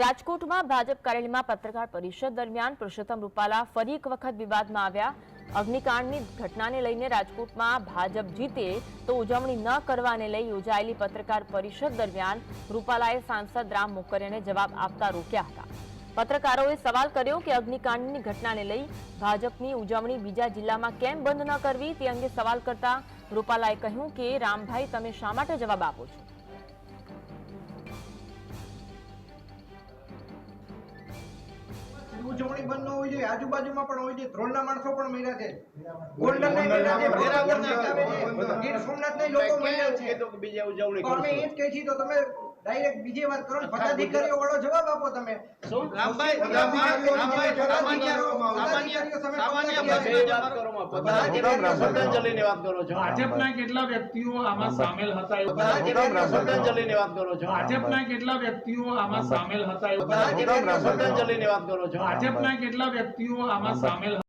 રાજકોટમાં ભાજપ કાર્યાલયમાં પત્રકાર પરિષદ દરમિયાન પુરુષોત્તમ રૂપાલા ફરી એક વખત વિવાદમાં આવ્યા. અગ્નિકાંડની ઘટનાને લઈને રાજકોટમાં ભાજપ જીતે તો ઉજવણી ન કરવાને લઈ યોજાયેલી પત્રકાર પરિષદ દરમિયાન રૂપાલાએ સાંસદ રામ મોકરિયાને જવાબ આપતા રોક્યા હતા. પત્રકારોએ સવાલ કર્યો કે અગ્નિકાંડની ઘટનાને લઈ ભાજપની ઉજવણી બીજા જિલ્લામાં કેમ બંધ ન કરવી તે અંગે સવાલ કરતા રૂપાલાએ કહ્યું કે, રામભાઈ, તમે શા માટે જવાબ આપો છો? ઉજવણી બંધ ન હોવી જોઈએ. આજુબાજુમાં પણ હોવી જોઈએ. ધ્રોલના માણસો પણ મળ્યા છે. નહીં મળ્યા છે છે. ગીર લોકો મળ્યા છે. કીધું કે ઉજવણી અમે એ જ કહે છીએ તો તમે ડાયરેક્ટ બીજી વાત કરો પદાધિકારીઓ વાળો જવાબ આપો તમે. શું? રામભાઈ, રામભાઈ રામભાઈ, ભાજપના કેટલા વ્યક્તિઓ આમાં સામેલ હતા પદાધિકારીઓ વાત કરો છો. ભાજપના કેટલા વ્યક્તિઓ આમાં સામેલ હતા એવું પદાધિકારીઓ વાત કરો છો. ભાજપના કેટલા વ્યક્તિઓ આમાં સામેલ